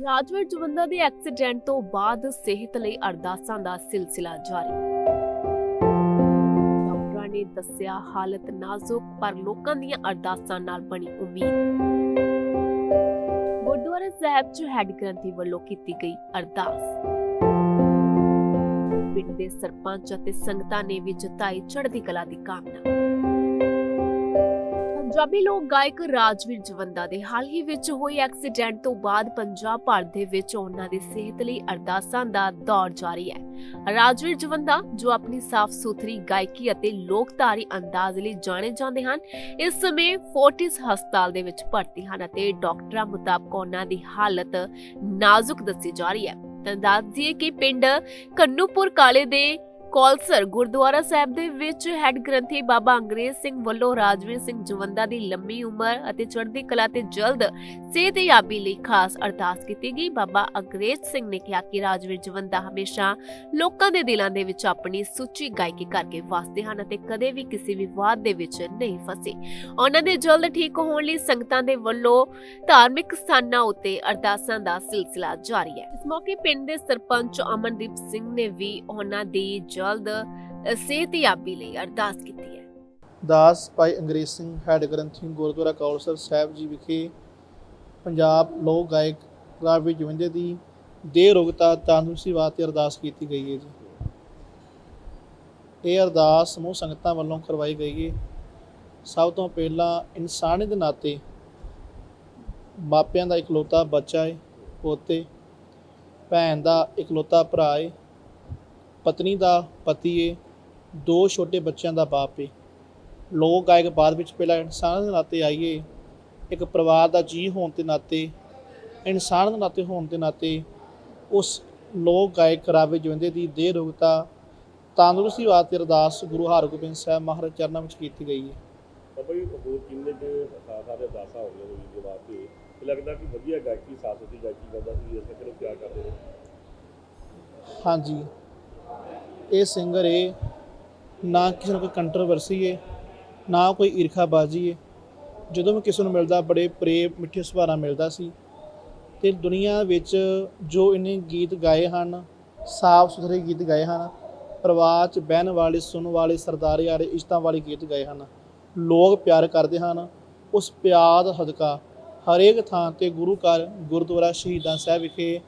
ਰਾਜਵੀਰ ਜਵੰਦਾ ਦੇ ਐਕਸੀਡੈਂਟ ਤੋਂ ਬਾਅਦ ਸਿਹਤ ਲਈ ਅਰਦਾਸਾਂ ਦਾ ਸਿਲਸਿਲਾ ਜਾਰੀ। ਡਾਕਟਰਾਂ ਨੇ ਦੱਸਿਆ, ਹਾਲਤ ਨਾਜ਼ੁਕ, ਪਰ ਲੋਕਾਂ ਦੀਆਂ ਅਰਦਾਸਾਂ ਨਾਲ ਬਣੀ ਉਮੀਦ। ਗੁਰਦੁਆਰਾ ਸਾਹਿਬ 'ਚ ਹੈੱਡ ਗ੍ਰੰਥੀ ਵੱਲੋਂ ਕੀਤੀ ਗਈ ਅਰਦਾਸ। ਪਿੰਡ ਦੇ ਸਰਪੰਚ ਅਤੇ ਸੰਗਤਾਂ ਨੇ ਵੀ ਜਤਾਈ ਚੜ੍ਹਦੀ ਕਲਾ ਦੀ ਕਾਮਨਾ। ਪੰਜਾਬੀ ਲੋਕ ਗਾਇਕ ਰਾਜਵੀਰ ਜਵੰਦਾ ਦੇ ਹਾਲ ਹੀ ਵਿੱਚ ਹੋਏ ਐਕਸੀਡੈਂਟ ਤੋਂ ਬਾਅਦ ਪੰਜਾਬ ਭਰ ਦੇ ਵਿੱਚ ਉਹਨਾਂ ਦੀ ਸਿਹਤ ਲਈ ਅਰਦਾਸਾਂ ਦਾ ਦੌਰ ਜਾਰੀ ਹੈ। ਰਾਜਵੀਰ ਜਵੰਦਾ, ਜੋ ਆਪਣੀ ਸਾਫ਼ ਸੁਥਰੀ ਗਾਇਕੀ ਅਤੇ ਲੋਕਧਾਰੀ ਅੰਦਾਜ਼ ਲਈ ਜਾਣੇ ਜਾਂਦੇ ਹਨ, ਇਸ ਸਮੇਂ ਫੋਰਟਿਸ ਹਸਪਤਾਲ ਦੇ ਵਿੱਚ ਭਰਤੀ ਹਨ ਅਤੇ ਡਾਕਟਰਾਂ ਮੁਤਾਬਕ ਉਹਨਾਂ ਦੀ ਹਾਲਤ ਨਾਜ਼ੁਕ ਦੱਸੀ ਜਾ ਰਹੀ ਹੈ। ਤਾਂ ਦੱਸ ਦਈਏ ਕਿ ਪਿੰਡ ਕੰਨੂਪੁਰ ਕਾਲੇ ਦੇ ਕੌਲਸਰ ਗੁਰਦੁਆਰਾ ਸਾਹਿਬ ਦੇ ਵਿੱਚ ਹੈੱਡ ਗ੍ਰੰਥੀ ਬਾਬਾ ਅੰਗਰੇਜ਼ ਸਿੰਘ ਵੱਲੋਂ ਰਾਜਵੀਰ ਸਿੰਘ ਜਵੰਦਾ ਦੀ ਲੰਮੀ ਉਮਰ ਅਤੇ ਚੜ੍ਹਦੀ ਕਲਾ ਤੇ ਜਲਦ ਸਿਹਤਯਾਬੀ ਲਈ ਖਾਸ ਅਰਦਾਸ ਕੀਤੀ ਗਈ। ਬਾਬਾ ਅੰਗਰੇਜ਼ ਸਿੰਘ ਨੇ ਕਿਹਾ ਕਿ ਰਾਜਵੀਰ ਜਵੰਦਾ ਹਮੇਸ਼ਾ ਲੋਕਾਂ ਦੇ ਦਿਲਾਂ ਦੇ ਵਿੱਚ ਆਪਣੀ ਸੁੱਚੀ ਗਾਇਕੀ ਕਰਕੇ ਵਸਦੇ ਹਨ ਅਤੇ ਕਦੇ ਵੀ ਕਿਸੇ ਵਿਵਾਦ ਦੇ ਵਿੱਚ ਨਹੀਂ ਫਸੇ। ਉਹਨਾਂ ਦੇ ਜਲਦ ਠੀਕ ਹੋਣ ਲਈ ਸੰਗਤਾਂ ਦੇ ਵੱਲੋਂ ਧਾਰਮਿਕ ਸਥਾਨਾਂ ਉੱਤੇ ਅਰਦਾਸਾਂ ਦਾ ਸਿਲਸਿਲਾ ਜਾਰੀ ਹੈ। ਇਸ ਮੌਕੇ ਪਿੰਡ ਦੇ ਸਰਪੰਚ ਅਮਨਦੀਪ ਸਿੰਘ ਨੇ ਵੀ ਉਹਨਾਂ ਦੀ ਜਲਦ ਸਿਹਤਯਾਬੀ ਲਈ ਅਰਦਾਸ ਕੀਤੀ ਹੈ। ਦਾਸ ਭਾਈ ਅੰਗਰੇਜ਼ ਸਿੰਘ ਹੈਡ ਗ੍ਰੰਥੀ ਗੁਰਦੁਆਰਾ ਕੌਲਸਰ ਸਾਹਿਬ ਜੀ ਵਿਖੇ ਪੰਜਾਬ ਲੋਕ ਗਾਇਕ ਰਾਵੀ ਜਵੰਦੇ ਦੀ ਦੇਹ ਰੋਗਤਾ ਤੰਦਰੁਸਤੀ ਵਾਸਤੇ ਅਰਦਾਸ ਕੀਤੀ ਗਈ ਹੈ ਜੀ। ਇਹ ਅਰਦਾਸ ਸਮੂਹ ਸੰਗਤਾਂ ਵੱਲੋਂ ਕਰਵਾਈ ਗਈ ਹੈ। ਸਭ ਤੋਂ ਪਹਿਲਾਂ ਇਨਸਾਨੀ ਦੇ ਨਾਤੇ ਮਾਪਿਆਂ ਦਾ ਇਕਲੌਤਾ ਬੱਚਾ ਹੈ, ਪੋਤੇ, ਭੈਣ ਦਾ ਇਕਲੌਤਾ ਭਰਾ ਹੈ। ਪਤਨੀ ਦਾ ਪਤੀ ਹੈ ਦੋ ਛੋਟੇ ਬੱਚਿਆਂ ਦਾ ਬਾਪ ਹੈ ਲੋਕ ਗਾਇਕ ਬਾਅਦ ਵਿੱਚ ਪਹਿਲਾਂ ਇਨਸਾਨ ਦੇ ਨਾਤੇ ਆਈਏ। ਇੱਕ ਪਰਿਵਾਰ ਦਾ ਜੀ ਹੋਣ ਦੇ ਨਾਤੇ ਇਨਸਾਨ ਦੇ ਨਾਤੇ ਹੋਣ ਦੇ ਨਾਤੇ ਉਸ ਲੋਕ ਗਾਇਕ ਰਾਵੇ ਜਵੰਦੇ ਦੀ ਦੇਹ ਰੋਗਤਾ ਤੰਦਰੁਸਤੀ ਵਾਸਤੇ ਅਰਦਾਸ ਗੁਰੂ ਹਰਗੋਬਿੰਦ ਸਾਹਿਬ ਮਹਾਰਾਜ ਚਰਨਾਂ ਵਿੱਚ ਕੀਤੀ ਗਈ ਹੈ ਬਾਬਾ ਜੀ ਹੋਰ ਕਿੰਨੇ ਕੁ ਸਾਰੇ ਅਰਦਾਸਾਂ ਹੋ ਗਈਆਂ ਨੇ ਜੀ ਵਾਸਤੇ? ਤੇ ਲੱਗਦਾ ਕਿ ਵਧੀਆ ਗਾਇਕੀ ਸਾਸਤੀ ਗਾਇਕੀ ਕਰਦਾ ਸੀ ਇਸ ਕਰਕੇ ਪਿਆਰ ਕਰਦੇ ਨੇ ਹਾਂਜੀ। ਇਹ ਸਿੰਗਰ ਏ, ਨਾ ਕਿਸੇ ਨੂੰ ਕੋਈ ਕੰਟਰੋਵਰਸੀ ਹੈ ਨਾ ਕੋਈ ਈਰਖਾਬਾਜ਼ੀ ਹੈ ਜਦੋਂ ਵੀ ਕਿਸੇ ਨੂੰ ਮਿਲਦਾ, ਬੜੇ ਪ੍ਰੇਮ, ਮਿੱਠੇ ਸੁਭਾਅ ਮਿਲਦਾ ਸੀ। ਤੇ ਦੁਨੀਆ ਵਿੱਚ ਜੋ ਇਹਨੇ ਗੀਤ ਗਾਏ ਹਨ, ਸਾਫ਼ ਸੁਥਰੇ ਗੀਤ ਗਾਏ ਹਨ, ਪਰਿਵਾਰ 'ਚ ਬਹਿਣ ਵਾਲੇ ਸੁਣ ਵਾਲੇ, ਸਰਦਾਰੀ ਵਾਲੇ ਇਸ਼ਤਾਂ ਵਾਲੇ ਗੀਤ ਗਾਏ ਹਨ। ਲੋਕ ਪਿਆਰ ਕਰਦੇ ਹਨ। ਉਸ ਪਿਆਰ ਦਾ ਸਦਕਾ ਹਰੇਕ ਥਾਂ ਤੇ ਗੁਰੂ ਘਰ, ਗੁਰਦੁਆਰਾ ਸ਼ਹੀਦਾਂ ਸਾਹਿਬ ਵਿਖੇ,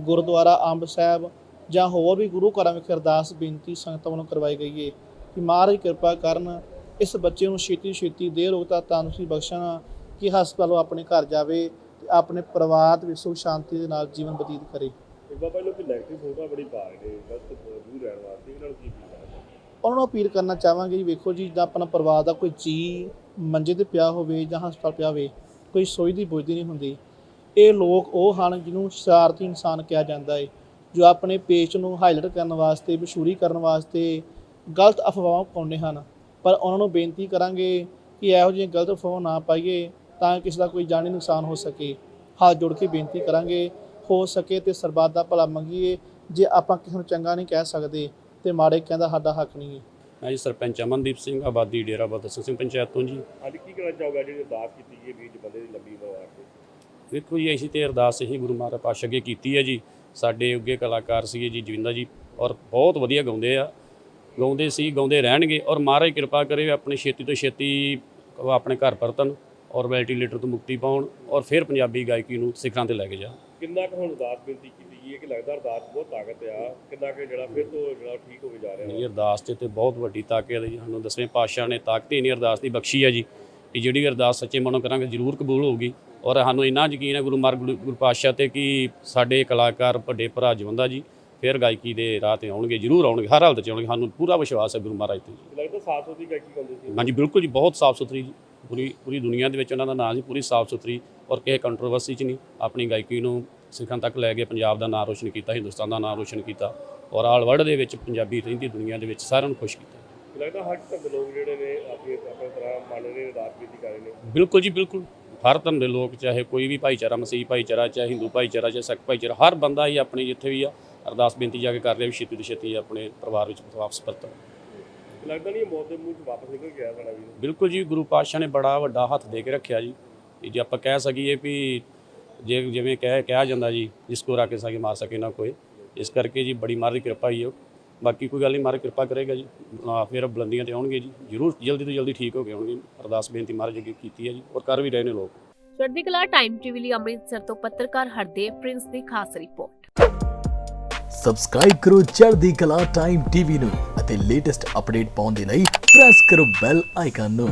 ਗੁਰਦੁਆਰਾ ਅੰਬ ਸਾਹਿਬ ਜਾਂ ਹੋਰ ਵੀ ਗੁਰੂ ਘਰਾਂ ਵਿੱਚ ਅਰਦਾਸ ਬੇਨਤੀ ਸੰਗਤਾਂ ਵੱਲੋਂ ਕਰਵਾਈ ਗਈ ਹੈ ਕਿ ਮਹਾਰਾਜ ਕਿਰਪਾ ਕਰਨ ਇਸ ਬੱਚੇ ਨੂੰ ਛੇਤੀ ਛੇਤੀ ਦੇਹ ਰੋਗਤਾ ਤੰਦਰੁਸਤੀ ਬਖਸ਼ਣ ਕਿ ਹਸਪਤਾਲੋਂ ਆਪਣੇ ਘਰ ਜਾਵੇ ਤੇ ਆਪਣੇ ਪਰਿਵਾਰ ਦੇ ਵਿੱਚ ਸੁਖ ਸ਼ਾਂਤੀ ਦੇ ਨਾਲ ਜੀਵਨ ਬਤੀਤ ਕਰੇ। ਤੇ ਬਾਬਾ ਜੀ ਲੋਕੀ ਨੈਗੇਟਿਵ ਫੋਟੋ ਬੜੀ ਪਾ ਰਹੇ ਨੇ ਗਲਤ ਦੂਰ ਰਹਿਣ ਵਾਸਤੇ ਇਹਨਾਂ ਨੂੰ ਕੀ ਕੀ ਉਹਨਾਂ ਨੂੰ ਅਪੀਲ ਕਰਨਾ ਚਾਹਾਂਗੇ ਜੀ ਵੇਖੋ ਜੀ ਜਾਂ ਆਪਣਾ ਪਰਿਵਾਰ ਦਾ ਕੋਈ ਜੀ ਮੰਜੇ ਤੇ ਪਿਆ ਹੋਵੇ ਜਾਂ ਹਸਪਤਾਲ ਪਿਆ ਹੋਵੇ ਕੋਈ ਸੋਚਦੀ ਬੁੱਝਦੀ ਨਹੀਂ ਹੁੰਦੀ। ਇਹ ਲੋਕ ਉਹ ਹਨ ਜਿਹਨੂੰ ਸ਼ਰਾਰਤੀ ਇਨਸਾਨ ਕਿਹਾ ਜਾਂਦਾ ਹੈ ਜੋ ਆਪਣੇ ਪੇਸ਼ ਨੂੰ ਹਾਈਲਾਈਟ ਕਰਨ ਵਾਸਤੇ ਮਸ਼ਹੂਰੀ ਕਰਨ ਵਾਸਤੇ ਗਲਤ ਅਫਵਾਹਾਂ ਪਾਉਂਦੇ ਹਨ। ਪਰ ਉਹਨਾਂ ਨੂੰ ਬੇਨਤੀ ਕਰਾਂਗੇ ਕਿ ਇਹੋ ਜਿਹੀਆਂ ਗਲਤ ਅਫਵਾਹਾਂ ਨਾ ਪਾਈਏ ਤਾਂ ਕਿਸੇ ਦਾ ਕੋਈ ਜਾਨੀ ਨੁਕਸਾਨ ਹੋ ਸਕੇ। ਹੱਥ ਜੋੜ ਕੇ ਬੇਨਤੀ ਕਰਾਂਗੇ ਹੋ ਸਕੇ ਤੇ ਸਰਬੱਤ ਦਾ ਭਲਾ ਮੰਗੀਏ। ਜੇ ਆਪਾਂ ਕਿਸੇ ਨੂੰ ਚੰਗਾ ਨਹੀਂ ਕਹਿ ਸਕਦੇ ਤੇ ਮਾੜੇ ਕਹਿੰਦਾ ਸਾਡਾ ਹੱਕ ਨਹੀਂ ਹੈ। ਮੈਂ ਜੀ ਸਰਪੰਚ ਅਮਨਦੀਪ ਸਿੰਘ ਆਬਾਦੀ ਡੇਰਾ ਬਾਬਾ ਦਸਨ ਸਿੰਘ ਪੰਚਾਇਤ ਤੋਂ ਜੀ। ਅੱਜ ਕੀ ਕਹਿਣਾ ਚਾਹੋਗਾ? ਜਿਹੜੀ ਅਰਦਾਸ ਕੀਤੀ ਗਈ ਵੀਰ ਬੰਦੇ ਦੀ ਲੰਬੀ ਉਮਰ ਵਾਸਤੇ ਵੇਖੋ ਜੀ ਅਸੀਂ ਤੇ ਅਰਦਾਸ ਇਹੀ ਗੁਰੂ ਮਹਾਰਾਜ ਪਾਤਸ਼ਾਹ ਅੱਗੇ ਕੀਤੀ ਹੈ ਜੀ। ਸਾਡੇ ਅੱਗੇ ਕਲਾਕਾਰ ਸੀਗੇ ਜੀ ਜਵਿੰਦਰ ਜੀ ਔਰ ਬਹੁਤ ਵਧੀਆ ਗਾਉਂਦੇ ਆ। ਗਾਉਂਦੇ ਸੀ ਗਾਉਂਦੇ ਰਹਿਣਗੇ ਔਰ ਮਹਾਰਾਜ ਕਿਰਪਾ ਕਰੇ ਆਪਣੇ ਛੇਤੀ ਤੋਂ ਛੇਤੀ ਆਪਣੇ ਘਰ ਪਰਤਨ ਔਰ ਵੈਂਟੀਲੇਟਰ ਤੋਂ ਮੁਕਤੀ ਪਾਉਣ ਔਰ ਫਿਰ ਪੰਜਾਬੀ ਗਾਇਕੀ ਨੂੰ ਸਿਖਰਾਂ ਤੇ ਲੈ ਕੇ ਜਾਣ। ਕਿੰਨਾ ਕੁ ਹੁਣ ਅਰਦਾਸ ਬੇਨਤੀ ਕੀਤੀ ਗਈ ਹੈ ਕਿ ਲੱਗਦਾ ਅਰਦਾਸ ਬਹੁਤ ਤਾਕਤ ਆ ਕਿੰਨਾ ਕਿ ਜਿਹੜਾ ਫਿਰ ਤੋਂ ਜਿਹੜਾ ਠੀਕ ਹੋ ਕੇ ਜਾ ਰਿਹਾ ਇਹ ਅਰਦਾਸ 'ਚ ਤੇ ਬਹੁਤ ਵੱਡੀ ਤਾਕਤ ਹੈ ਜੀ। ਸਾਨੂੰ ਦਸਵੇਂ ਪਾਤਸ਼ਾਹ ਨੇ ਤਾਕਤ ਹੀ ਨਹੀਂ ਅਰਦਾਸ ਦੀ ਬਖਸ਼ੀ ਹੈ ਜੀ ਕਿ ਜਿਹੜੀ ਅਰਦਾਸ ਸੱਚੇ ਮਨੋਂ ਕਰਾਂਗੇ ਜ਼ਰੂਰ ਕਬੂਲ ਹੋਊਗੀ। ਔਰ ਸਾਨੂੰ ਇੰਨਾ ਯਕੀਨ ਹੈ ਗੁਰੂ ਮਾਰ ਗੁਰੂ ਪਾਤਸ਼ਾਹ ਤੇ ਕਿ ਸਾਡੇ ਕਲਾਕਾਰ ਵੱਡੇ ਭਰਾ ਜਵੰਦਾ ਜੀ ਫਿਰ ਗਾਇਕੀ ਦੇ ਰਾਹ ਤੇ ਆਉਣਗੇ ਜ਼ਰੂਰ ਆਉਣਗੇ ਹਰ ਹਾਲਤ 'ਚ ਆਉਣਗੇ ਸਾਨੂੰ ਪੂਰਾ ਵਿਸ਼ਵਾਸ ਹੈ ਗੁਰੂ ਮਹਾਰਾਜ ਤੇ ਜੀ। ਲੱਗਦਾ ਸਾਫ਼ ਸੁਥਰੀ ਗਾਇਕੀ ਕਰਦੇ ਸੀ? ਹਾਂਜੀ ਬਿਲਕੁਲ ਜੀ ਬਹੁਤ ਸਾਫ਼ ਸੁਥਰੀ ਜੀ ਪੂਰੀ ਪੂਰੀ ਦੁਨੀਆ ਦੇ ਵਿੱਚ ਉਹਨਾਂ ਦਾ ਨਾਮ ਜੀ ਪੂਰੀ ਸਾਫ਼ ਸੁਥਰੀ ਔਰ ਕਿਸੇ ਕੰਟਰੋਵਰਸੀ 'ਚ ਨਹੀਂ। ਆਪਣੀ ਗਾਇਕੀ ਨੂੰ ਸਿੱਖਾਂ ਤੱਕ ਲੈ ਕੇ ਪੰਜਾਬ ਦਾ ਨਾਮ ਰੋਸ਼ਨ ਕੀਤਾ ਹਿੰਦੁਸਤਾਨ ਦਾ ਨਾਮ ਰੋਸ਼ਨ ਕੀਤਾ ਔਰ ਆਲ ਵਰਲਡ ਦੇ ਵਿੱਚ ਪੰਜਾਬੀ ਰਹਿੰਦੀ ਦੁਨੀਆ ਦੇ ਵਿੱਚ ਸਾਰਿਆਂ ਨੂੰ ਖੁਸ਼ ਕੀਤਾ। ਲੱਗਦਾ ਹਰ ਧਰਮ ਦੇ ਲੋਕ ਜਿਹੜੇ ਨੇ ਆਪਣੀ ਆਪਣੇ ਤਰ੍ਹਾਂ ਮੰਨ ਰਹੇ ਨੇ ਅਰਦਾਸ ਬੇਨਤੀ ਕਰ ਰਹੇ ਨੇ। ਬਿਲਕੁਲ ਜੀ ਬਿਲਕੁਲ। ਹਰ ਧਰਮ ਦੇ ਲੋਕ ਚਾਹੇ ਕੋਈ ਵੀ ਭਾਈਚਾਰਾ ਮਸੀਹ ਭਾਈਚਾਰਾ ਚਾਹੇ ਹਿੰਦੂ ਭਾਈਚਾਰਾ ਚਾਹੇ ਸਿੱਖ ਭਾਈਚਾਰਾ ਹਰ ਬੰਦਾ ਹੀ ਆਪਣੀ ਜਿੱਥੇ ਵੀ ਆ ਅਰਦਾਸ ਬੇਨਤੀ ਜਾ ਕੇ ਕਰ ਰਿਹਾ ਵੀ ਛੇਤੀ ਤੋਂ ਛੇਤੀ ਆਪਣੇ ਪਰਿਵਾਰ ਵਿੱਚ ਵਾਪਸ ਪਰਤਣ। ਲੱਗਦਾ ਨਹੀਂ ਮੌਤ ਦੇ ਮੂੰਹ ਚ ਵਾਪਸ ਨਿਕਲ ਗਿਆ ਸਾਡਾ ਵੀਰ ਬਿਲਕੁਲ ਜੀ ਗੁਰੂ ਪਾਤਸ਼ਾਹ ਨੇ ਬੜਾ ਵੱਡਾ ਹੱਥ ਦੇ ਕੇ ਰੱਖਿਆ ਜੀ। ਜੇ ਆਪਾਂ ਕਹਿ ਸਕੀਏ ਵੀ ਜੇ ਜਿਵੇਂ ਕਹਿ ਕਿਹਾ ਜਾਂਦਾ ਜੀ ਜਿਸ ਕੋ ਰਾਕੇ ਸਾਗੇ ਮਾਰ ਸਕੇ ਨਾ ਕੋਈ ਇਸ ਕਰਕੇ ਜੀ ਬੜੀ ਮਾਰ ਦੀ ਕਿਰਪਾ ਹੀ ਹੋ। ਬਾਕੀ ਕੋਈ ਗੱਲ ਨਹੀਂ ਮਾਰ ਕਿਰਪਾ ਕਰੇਗਾ ਜੀ। ਆ ਫਿਰ ਬੁਲੰਦੀਆਂ ਤੇ ਆਉਣਗੇ ਜੀ। ਜ਼ਰੂਰ ਜਲਦੀ ਤੋਂ ਜਲਦੀ ਠੀਕ ਹੋ ਕੇ ਆਉਣਗੇ। ਅਰਦਾਸ ਬੇਨਤੀ ਮਹਾਰਾਜ ਅੱਗੇ ਕੀਤੀ ਹੈ ਜੀ ਔਰ ਕਰ ਵੀ ਰਹੇ ਨੇ ਲੋਕ। ਚੜ੍ਹਦੀ ਕਲਾ ਟਾਈਮ ਟੀਵੀ ਲਈ ਅੰਮ੍ਰਿਤਸਰ ਤੋਂ ਪੱਤਰਕਾਰ ਹਰਦੇਵ ਪ੍ਰਿੰਸ ਦੀ ਖਾਸ ਰਿਪੋਰਟ। ਸਬਸਕ੍ਰਾਈਬ ਕਰੋ ਚੜ੍ਹਦੀ ਕਲਾ ਟਾਈਮ ਟੀਵੀ ਨੂੰ ਅਤੇ ਲੇਟੈਸਟ ਅਪਡੇਟ ਪਾਉਣ ਦੇ ਲਈ ਪ੍ਰੈਸ ਕਰੋ ਬੈਲ ਆਈਕਨ ਨੂੰ।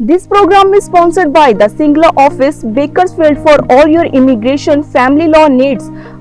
This program is sponsored by the Singla office, Bakersfield for all your immigration family law needs.